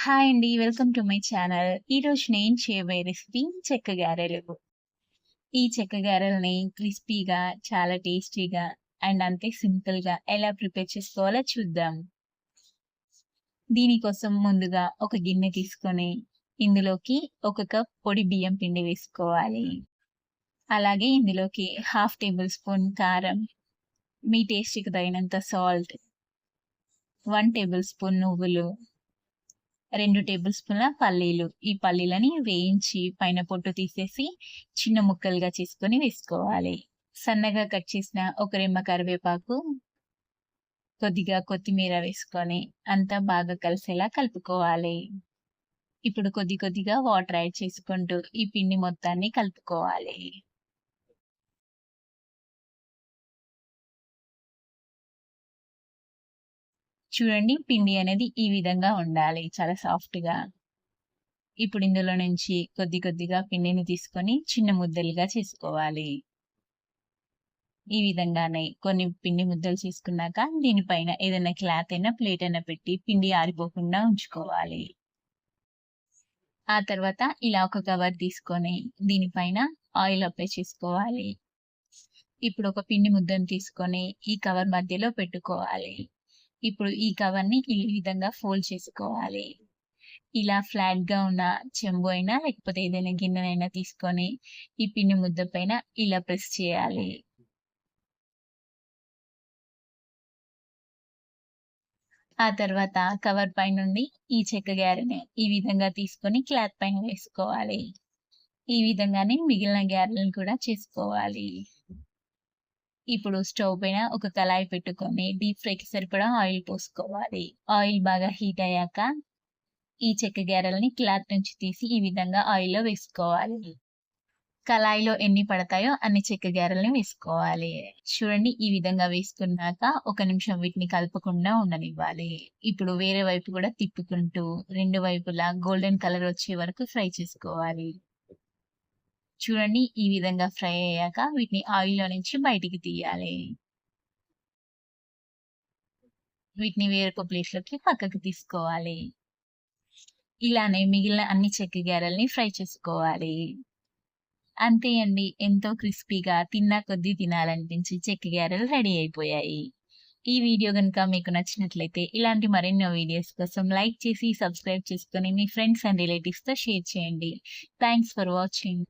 Hi అండి. Welcome to my channel. ఈరోజు నేను చేయబోయే రెసిపీ చెక్క గారెలు. ఈ చెక్క గారెలని క్రిస్పీగా, చాలా టేస్టీగా అండ్ అంతే సింపుల్‌గా ఎలా ప్రిపేర్ చేసుకోవాలో చూద్దాం. దీనికోసం ముందుగా ఒక గిన్నె తీసుకొని, ఇందులోకి ఒక కప్ పొడి బియ్యం పిండి వేసుకోవాలి. అలాగే ఇందులోకి హాఫ్ టేబుల్ స్పూన్ కారం, మీ టేస్ట్‌కి తగినంత సాల్ట్, వన్ టేబుల్ స్పూన్ నువ్వులు, రెండు టేబుల్ స్పూన్ల పల్లీలు. ఈ పల్లీలని వేయించి పైన పొట్టు తీసేసి చిన్న ముక్కలుగా చేసుకొని వేసుకోవాలి. సన్నగా కట్ చేసిన ఒక రెమ్మ కరివేపాకు, కొద్దిగా కొత్తిమీర వేసుకొని అంతా బాగా కలిసేలా కలుపుకోవాలి. ఇప్పుడు కొద్ది కొద్దిగా వాటర్ యాడ్ చేసుకుంటూ ఈ పిండి మొత్తాన్ని కలుపుకోవాలి. చూడండి పిండి అనేది ఈ విధంగా ఉండాలి. చాలా సాఫ్ట్‌గా. ఇప్పుడు ఇందులో నుంచి కొద్ది కొద్దిగా పిండిని తీసుకొని చిన్న ముద్దలుగా చేసుకోవాలి. ఈ విధంగానే కొన్ని పిండి ముద్దలు చేసుకున్నాక దీనిపైన ఏదైనా క్లాత్ అయినా, ప్లేట్ అయినా పెట్టి పిండి ఆరిపోకుండా ఉంచుకోవాలి. ఆ తర్వాత ఇలా ఒక కవర్ తీసుకొని దీనిపైన ఆయిల్ అప్లై చేసుకోవాలి. ఇప్పుడు ఒక పిండి ముద్దను తీసుకొని ఈ కవర్ మధ్యలో పెట్టుకోవాలి. ఇప్పుడు ఈ కవర్‌ని ఈ విధంగా ఫోల్డ్ చేసుకోవాలి. ఇలా ఫ్లాట్‌గా ఉన్న చెంబు అయినా లేకపోతే ఏదైనా గిన్నెనైనా తీసుకొని ఈ పిండి ముద్ద పైన ఇలా ప్రెస్ చేయాలి. ఆ తర్వాత కవర్ పైనుండి ఈ చెక్క గ్యారెని ఈ విధంగా తీసుకొని క్లాత్ పైన వేసుకోవాలి. ఈ విధంగానే మిగిలిన గ్యారెలను కూడా చేసుకోవాలి. ఇప్పుడు స్టవ్ పైన ఒక కళాయి పెట్టుకొని డీప్ ఫ్రైకి సరిపడా ఆయిల్ పోసుకోవాలి. ఆయిల్ బాగా హీట్ అయ్యాక ఈ చెక్క గారెలని క్లాత్ నుంచి తీసి ఈ విధంగా ఆయిల్‌లో వేసుకోవాలి. కళాయిలో ఎన్ని పడతాయో అన్ని చెక్క గారెల్ని వేసుకోవాలి. చూడండి ఈ విధంగా వేసుకున్నాక ఒక నిమిషం వీటిని కలపకుండా ఉండనివ్వాలి. ఇప్పుడు వేరే వైపు కూడా తిప్పుకుంటూ రెండు వైపులా గోల్డెన్ కలర్ వచ్చే వరకు ఫ్రై చేసుకోవాలి. చూడండి ఈ విధంగా ఫ్రై అయ్యాక వీటిని ఆయిల్‌లో నుంచి బయటికి తీయాలి. వీటిని వేరొక ప్లేట్‌లోకి పక్కకు తీసుకోవాలి. ఇలానే మిగిలిన అన్ని చెక్క గారెల్ని ఫ్రై చేసుకోవాలి. అంతే అండి. ఎంతో క్రిస్పీగా తిన్నా కొద్దీ తినాలనిపించి చెక్క గారెలు రెడీ అయిపోయాయి. ఈ వీడియో గనుక మీకు నచ్చినట్లయితే ఇలాంటి మరెన్నో వీడియోస్ కోసం లైక్ చేసి, సబ్స్క్రైబ్ చేసుకొని మీ ఫ్రెండ్స్ అండ్ రిలేటివ్స్‌తో షేర్ చేయండి. Thanks for watching.